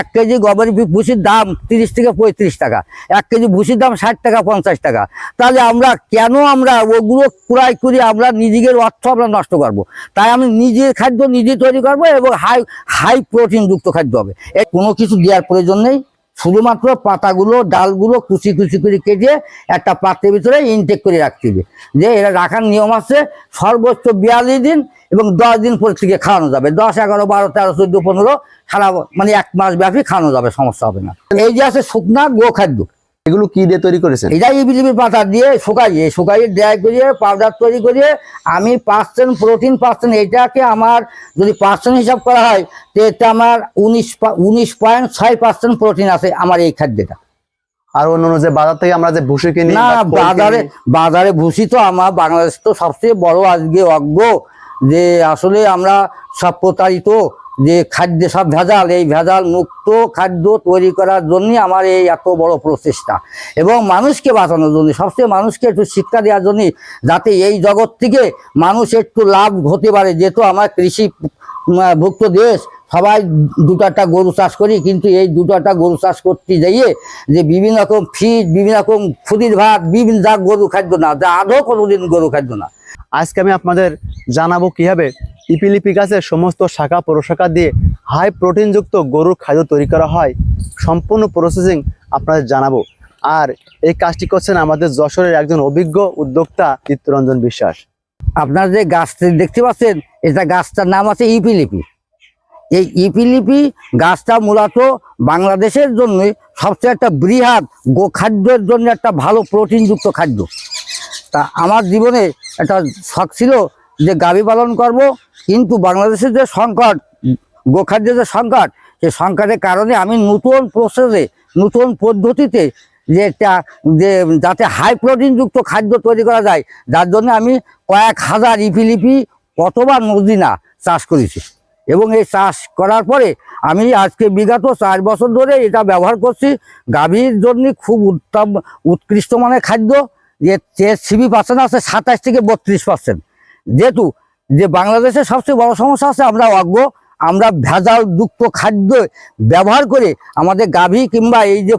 এক কেজি গবাদি ভুষির দাম তিরিশ থেকে পঁয়ত্রিশ টাকা, এক কেজি ভুষির দাম ষাট টাকা, পঞ্চাশ টাকা। তাহলে আমরা কেন আমরা ওগুলো ক্রয় করি, আমরা নিজেদের অর্থ আমরা নষ্ট করব। তাই আমি নিজের খাদ্য নিজে তৈরি করব এবং হাই হাই প্রোটিনযুক্ত খাদ্য হবে। কোনো কিছু দেওয়ার প্রয়োজন নেই। শুধুমাত্র পাতাগুলো, ডালগুলো কুচি কুচি করে কেটে একটা পাত্রের ভিতরে ইনটেক করে রাখতে হবে। যে এটা রাখার নিয়ম আছে, সর্বোচ্চ বিয়াল্লিশ দিন এবং দশ দিন পর থেকে খাওয়ানো যাবে। দশ, এগারো, বারো, তেরো, চোদ্দ, পনেরো, সারা মানে এক মাস ব্যাপী খাওয়ানো যাবে, সমস্যা হবে না। এই যে আছে শুকনা গো খাদ্য এগুলো কি দিয়ে তৈরি করেছেন? এটা ইবিলিবির পাতা দিয়ে শুকাইয়ে শুকাইয়ে ড্রাই করিয়ে পাউডার তৈরি করিয়ে আমি পার্সেন্ট প্রোটিন পার্সেন্ট এটাকে আমার যদি পার্সেন্ট হিসাব করা হয় তো এতে আমার উনিশ উনিশ পয়েন্ট ছয় পার্সেন্ট প্রোটিন আছে আমার এই খাদ্যটা। আর অন্য অন্য যে বাজার থেকে আমরা যে ভুসি কিনি না বাজারে বাজারে ভুসি তো আমার বাংলাদেশ তো সবচেয়ে বড় আজকে অজ্ঞ যে আসলে আমরা সব প্রতারিত যে খাদ্যে সব ভেজাল, এই ভেজাল মুক্ত খাদ্য তৈরি করার জন্যই আমার এই এত বড় প্রচেষ্টা। এবং মানুষকে বাঁচানোর জন্য সবচেয়ে মানুষকে একটু শিক্ষা দেওয়ার জন্য যাতে এই জগৎ থেকে মানুষ একটু লাভ হতে পারে। যেহেতু আমার কৃষি ভুক্ত দেশ, সবাই দুটো একটা গরু চাষ করি, কিন্তু এই দুটো একটা গরু চাষ করতে যাইয়ে যে বিভিন্ন রকম ফিড, বিভিন্ন রকম খুদির ভাত, বিভিন্ন যা গরু খাদ্য না, যা আদৌ কোনোদিন গরু খাদ্য না। আজকে আমি আপনাদের জানাব কীভাবে ইপিলিপি গাছের সমস্ত শাখা, প্রশাখা দিয়ে হাই প্রোটিনযুক্ত গরুর খাদ্য তৈরি করা হয়। সম্পূর্ণ প্রসেসিং আপনাদের জানাব। আর এই কাজটি করছেন আমাদের যশোরের একজন অভিজ্ঞ উদ্যোক্তা চিত্তরঞ্জন বিশ্বাস। আপনার যে গাছটি দেখতে পাচ্ছেন, এটা গাছটার নাম আছে ইপিলিপি। এই ইপিলিপি গাছটা মূলত বাংলাদেশের জন্য সবচেয়ে একটা বৃহৎ গোখাদ্যের জন্য একটা ভালো প্রোটিনযুক্ত খাদ্য। তা আমার জীবনে একটা শখ ছিল যে গাভী পালন করব কিন্তু বাংলাদেশের যে সংকট গোখাদ্যের যে সংকট সেই সংকটের কারণে আমি নতুন প্রসেসে নতুন পদ্ধতিতে যে একটা যে যাতে হাই প্রোটিনযুক্ত খাদ্য তৈরি করা যায় যার জন্য আমি কয়েক হাজার ইপিলিপি অথবা নদীনা চাষ করেছি। এবং এই চাষ করার পরে আমি আজকে বিগত চার বছর ধরে এটা ব্যবহার করছি। গাভীর জন্য খুব উত্তম উৎকৃষ্ট মানের খাদ্য যে যে সিবি পার্সেন্ট আছে সাতাশ থেকে বত্রিশ পার্সেন্ট যেহেতু যে বাংলাদেশের সবচেয়ে বড় সমস্যা আছে আমরা অজ্ঞ আমরা ভেজাল যুক্ত খাদ্য ব্যবহার করে আমাদের গাভী কিংবা এই যে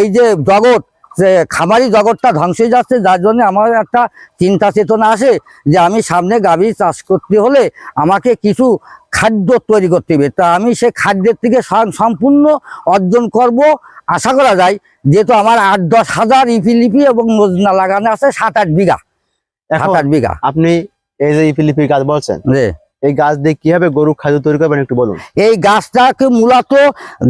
এই যে জগৎ যে খামারি জগৎটা ধ্বংস হয়ে যাচ্ছে যার জন্য আমার একটা চিন্তা চেতনা আসে যে আমি সামনে গাভী চাষ করতে হলে আমাকে কিছু খাদ্য তৈরি করতে হবে। তা আমি সে খাদ্যের থেকে সম্পূর্ণ অর্জন করব আশা করা যায় যেহেতু আমার আট দশ হাজার ইপিলিপি এবং মজনা লাগানো আছে সাত আট বিঘা। সাত আট বিঘা। আপনি এই যে ইপিলিপি গাছ বলছেন রে এই গাছ দিয়ে কীভাবে গরু খাদ্য তৈরি করবেন একটু বলুন? এই গাছটাকে মূলত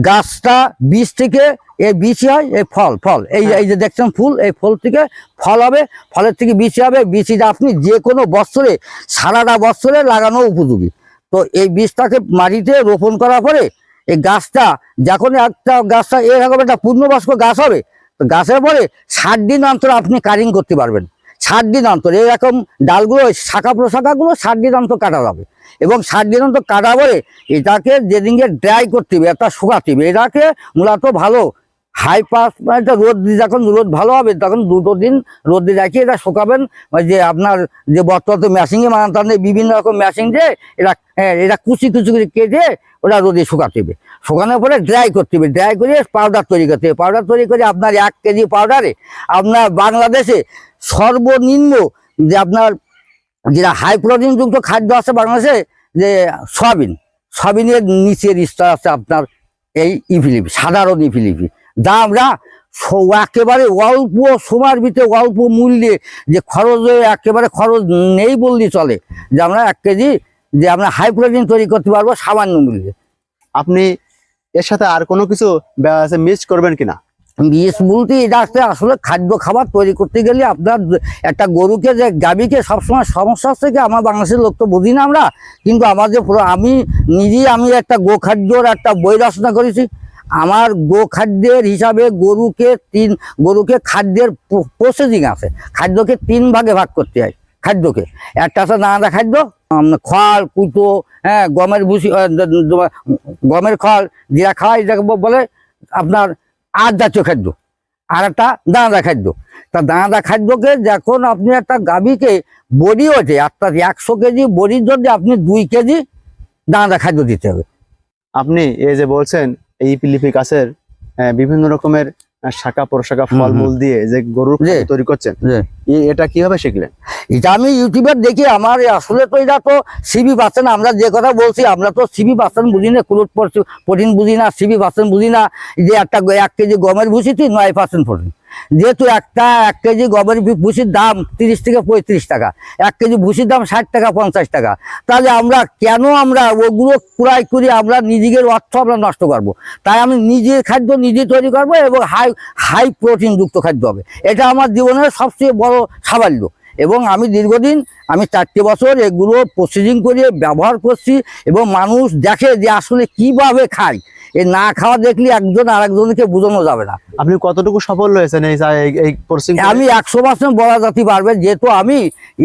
গাছটা বীজ থেকে এই বীজ হয় এই ফল ফল। এই হ্যাঁ। এই যে দেখছেন ফুল এই ফুল থেকে ফল হবে ফলের থেকে বীজ হবে বীজটা আপনি যে কোনো বছরে সারাটা বছরে লাগানো উপযোগী। তো এই বীজটাকে মাটিতে রোপণ করার পরে এই গাছটা যখন একটা গাছটা এরকম একটা পূর্ণবয়স্ক গাছ হবে তো গাছের পরে ষাট দিন অন্তর আপনি কারিং করতে পারবেন। ষাট দিন অন্তর। এরকম ডালগুলো শাখা প্রশাখাগুলো ষাট দিন অন্তর কাটা যাবে। এবং ষাট দিন অন্তর কাটা পরে এটাকে যেদিনকে ড্রাই করতে হবে একটা শুকাতে হবে এটাকে মূলত ভালো হাই পাস একটা রোদ যখন রোদ ভালো হবে তখন দুটো দিন রোদ রাখিয়ে এটা শুকাবেন। যে আপনার যে বর্তমানে মেশিনে বানাতে বিভিন্ন রকম মেশিন এরা হ্যাঁ, এটা কুচি কুচি করে কেটে ওটা রোদে শুকাতে হবে। শুকানোর পরে ড্রাই করতে হবে। ড্রাই করে পাউডার তৈরি করতে হবে। পাউডার তৈরি করে আপনার এক কেজি পাউডারে আপনার বাংলাদেশে সর্বনিম্ন যে আপনার যেটা হাই প্রোটিনযুক্ত খাদ্য আছে বাংলাদেশে, যে সয়াবিন। সয়াবিনের নিচের স্তর আছে আপনার এই ইফিলিপি সাধারণ ইফিলিপি যা আমরা একেবারে অল্প সময়ের ভিতরে অল্প মূল্যে যে খরচে, একেবারে খরচ নেই বললেই চলে। যে আমরা এক কেজি যে আমরা হাই প্রোটিন তৈরি করতে পারব সামান্য মূল্যে। আপনি এর সাথে আর কোনো কিছু মিস করবেন কিনা? বিষ বলতে এটা একটা আসলে খাদ্য খাবার তৈরি করতে গেলে আপনার একটা গরুকে যে গাভীকে সবসময় সমস্যা হচ্ছে কি, আমার বাংলাদেশের লোক তো বুঝি না আমরা, কিন্তু পুরো, আমি নিজেই আমি একটা গোখাদ্যর একটা বই রচনা করেছি। আমার গোখাদ্যের হিসাবে গরুকে তিন, গরুকে খাদ্যের প্রসেসিং আছে। খাদ্যকে তিন ভাগে ভাগ করতে হয়, খাদ্যকে। একটা আছে নানা খাদ্য খড় কুটো হ্যাঁ গমের ভুসি গমের খড় যেটা খাওয়ায় এটাকে বলে আপনার আট জাতীয় খাদ্য আর একটা দাঁদা খাদ্য। তা দাঁদা খাদ্যকে যখন আপনি একটা গাভীকে বড়ি ওঠে অর্থাৎ একশো কেজি বড়ির জন্য আপনি দুই কেজি দাঁদা খাদ্য দিতে হবে। আপনি এই যে বলছেন, এই পিলিপি গাছের বিভিন্ন রকমের শাখা প্রশাখা ফলমূল দিয়ে যে গরুর। তৈরি করছেন এটা কীভাবে শিখলেন? এটা আমি ইউটিউবে দেখি আমার আসলে তো এটা তো সিবি পাচ্ছেন আমরা যে কথা বলছি আমরা তো সিবি বাসন বুঝি না ক্রুড প্রোটিন বুঝি না সিবি বাসন বুঝি না যে একটা এক কেজি গমের ভুসিতে নয় পার্সেন্ট প্রোটিন যেহেতু একটা এক কেজি গমের ভু- ভুসির দাম তিরিশ থেকে পঁয়ত্রিশ টাকা, এক কেজি ভুসির দাম ষাট টাকা, পঞ্চাশ টাকা। তাহলে আমরা কেন আমরা ওগুলো ক্রয় করে, আমরা নিজেদের অর্থ আমরা নষ্ট করব। তাই আমি নিজের খাদ্য নিজে তৈরি করব এবং হাই হাই প্রোটিন যুক্ত খাদ্য হবে। এটা আমার জীবনের সবচেয়ে বড় সাফল্য। এবং আমি দীর্ঘদিন, আমি চারটে বছর এগুলো প্রসেসিং করে ব্যবহার করছি এবং মানুষ দেখে যে আসলে কীভাবে খায়। এ না খাওয়া দেখলে একজন আরেকজনকে বোঝানো যাবে না। আপনি কতটুকু সফল হয়েছেন এই এই- এই আমি একশো পার্সেন্ট বলা জাতি পারবে যেহেতু আমি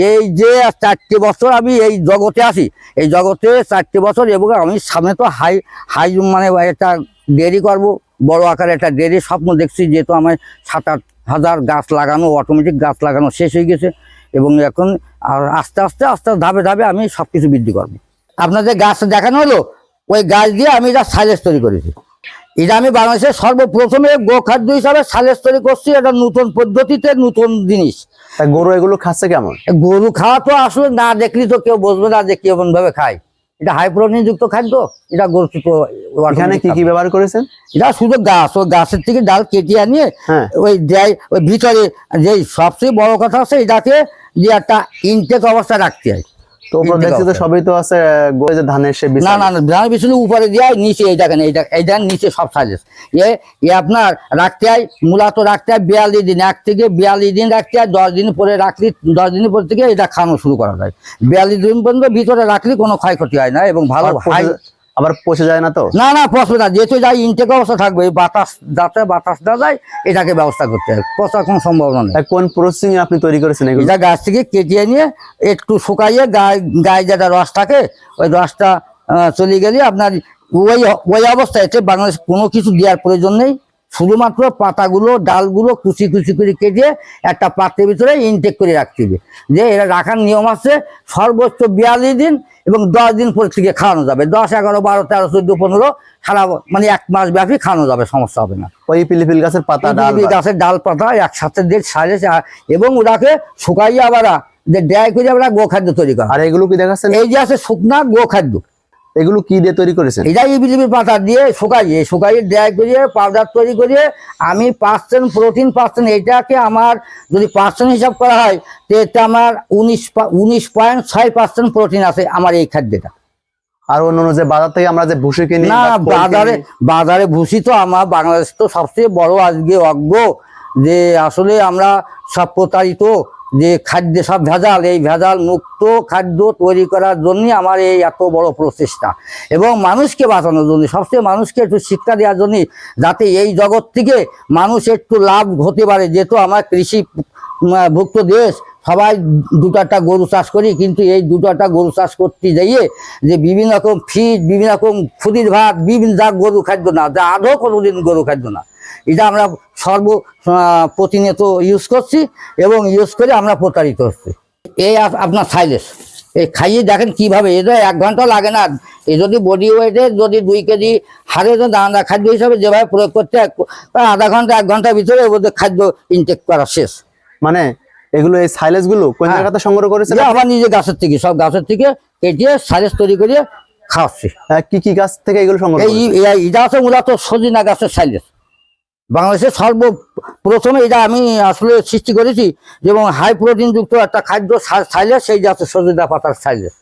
এই যে চারটে বছর আমি এই জগতে আসি এই জগতে চারটে বছর এবং আমি সামনে তো হাই হাই মানে একটা ডেরি করব বড় আকারে একটা ডেরি স্বপ্ন দেখছি যেহেতু আমার সাত আট হাজার গাছ লাগানো অটোমেটিক গাছ লাগানো শেষ হয়ে গেছে এবং এখন আর আস্তে আস্তে আস্তে ধাপে ধাপে আমি সব কিছু বৃদ্ধি করব। আপনাদের গাছ দেখানো হলো? ওই গাছ দিয়ে আমি এটা সাইলেজ তৈরি করেছি। এটা আমি বাংলাদেশের সর্বপ্রথমে গোখাদ্য হিসাবে সাইলেজ তৈরি করছি এটা নতুন পদ্ধতিতে নতুন জিনিস। গরু এগুলো খাচ্ছে কেমন? গরু খাওয়া তো আসলে না দেখলে তো কেউ বুঝবে না যে কেমন ভাবে খায়। এটা হাই প্রোটিন যুক্ত খাদ্য এটা গরু এখানে কি কি ব্যবহার করেছেন? এটা শুধু গাছ ওই গাছের থেকে ডাল কেটে আনিয়ে হ্যাঁ। ওই দেয় ওই ভিতরে যে সবচেয়ে বড় কথা আছে এটাকে যে একটা ইনটেক অবস্থা রাখতে হয়। তো ওপর দেখছি তো সবই তো আছে যে ধানের সে না না না ধানের পিছনে উপরে দিয়ে নিচে এই দেখেন এই এই এইটার নিচে সব সাজেস এ এ আপনার রাখতে হয় মূলত রাখতে হয় বিয়াল্লিশ দিন এক থেকে বিয়াল্লিশ দিন রাখতে হয় দশ দিন পরে রাখলে দশ দিন পর থেকে এটা খাওয়ানো শুরু করা যায়। বিয়াল্লিশ দিন পর্যন্ত ভিতরে রাখলে কোনো ক্ষয়ক্ষতি হয় না এবং ভালো আবার পচে- যায় না তো? না না পচবে না। যেহেতু যাই ইনটেক অবস্থা থাকবে এই বাতাস যাতে বাতাস না যায় এটাকে ব্যবস্থা করতে হবে। পচার কোনো সম্ভাবনা নেই। কোন প্রসেসিং আপনি তৈরি করেছেন এটা গাছ থেকে কেটে নিয়ে একটু শুকাইয়ে গায়ে গায়ে যেটা রস থাকে ওই রসটা চলে গেলে আপনার ওই ওই অবস্থায় বাংলাদেশ কোনো কিছু দেওয়ার প্রয়োজন নেই। শুধুমাত্র পাতাগুলো ডালগুলো কুচি কুচি করে কেটে একটা পাত্রের ভিতরে ইনটেক করে রাখতে হবে। যে এটা রাখার নিয়ম আছে সর্বোচ্চ বিয়াল্লিশ দিন এবং দশ দিন পর থেকে খাওয়ানো যাবে। দশ এগারো বারো তেরো চোদ্দ পনেরো সারা মানে এক মাস ব্যাপী খাওয়ানো যাবে সমস্যা হবে না। ওই পিলিপিল গাছের পাতা ডাল গাছের ডাল পাতা একসাথে দিয়ে সাজে এবং ওটাকে শুকাইয়ে আবার যে ড্রাই করে আমরা গোখাদ্য তৈরি করা। আর এগুলো কি দেখাচ্ছেন? এই যে আছে শুকনা গোখাদ্য। এগুলো কি দিয়ে তৈরি করেছেন? এটা ইবিলিবির পাতা দিয়ে শুকাইয়ে শুকাইয়ে ড্রাই করিয়ে পাউডার তৈরি করিয়ে আমি পার্সেন্ট প্রোটিন পার্সেন্ট এটাকে আমার যদি পার্সেন্ট হিসাব করা হয় তো এটা আমার উনিশ উনিশ পয়েন্ট ছয় পার্সেন্ট প্রোটিন আছে আমার এই খাদ্যটা। আর অন্য অন্য যে বাজার থেকে আমরা যে ভুসি কিনি না বাজারে বাজারে ভুসি তো আমার বাংলাদেশ তো সবচেয়ে বড় আজকে অজ্ঞ যে আসলে আমরা সব প্রতারিত যে খাদ্যে, সব ভেজাল, এই ভেজাল মুক্ত খাদ্য তৈরি করার জন্য আমার এই এত বড় প্রচেষ্টা। এবং মানুষকে বাঁচানোর জন্য, সবচেয়ে মানুষকে একটু শিক্ষা দেওয়ার জন্য যাতে এই জগৎ থেকে মানুষ একটু লাভ হতে পারে। যেহেতু আমার কৃষি ভুক্ত দেশ, সবাই দুটাটা গরু চাষ করি, কিন্তু এই দুটাটা গরু চাষ করতে যাইয়ে যে বিভিন্ন রকম ফিড, বিভিন্ন রকম খুদির ভাত, বিভিন্ন যা গরু খাদ্য না, যা আদৌ কোনোদিন গরু খাদ্য না। এটা আমরা সর্ব প্রতিনিয়ত ইউজ করছি এবং ইউজ করে আমরা প্রতারিত হচ্ছি। এই আপনার সাইলেস এই খাইয়ে দেখেন কীভাবে এটা এক ঘণ্টা লাগে না। এ যদি বডি ওয়েটে যদি দুই কেজি হারে দানা খাদ্য হিসাবে যেভাবে প্রয়োগ করতে আধা ঘণ্টা এক ঘণ্টার ভিতরে মধ্যে খাদ্য ইনটেক করা শেষ। মানে এগুলো এই সাইলেসগুলো কোন হ্যাঁ। জায়গাতে সংগ্রহ করেছেন যে আমার নিজে গাছের থেকে সব গাছের থেকে কেটে সাইলেস তৈরি করে খাওয়াচ্ছি। হ্যাঁ, কি কি গাছ থেকে এগুলো সংগ্রহ এটা আছে মূলত সজিনা গাছের সাইলেস বাংলাদেশের সর্বপ্রথম এটা আমি আসলে সৃষ্টি করেছি এবং হাই প্রোটিনযুক্ত একটা খাদ্য সাইলে সেই যাচ্ছে সজিদা পাতার সাইলেস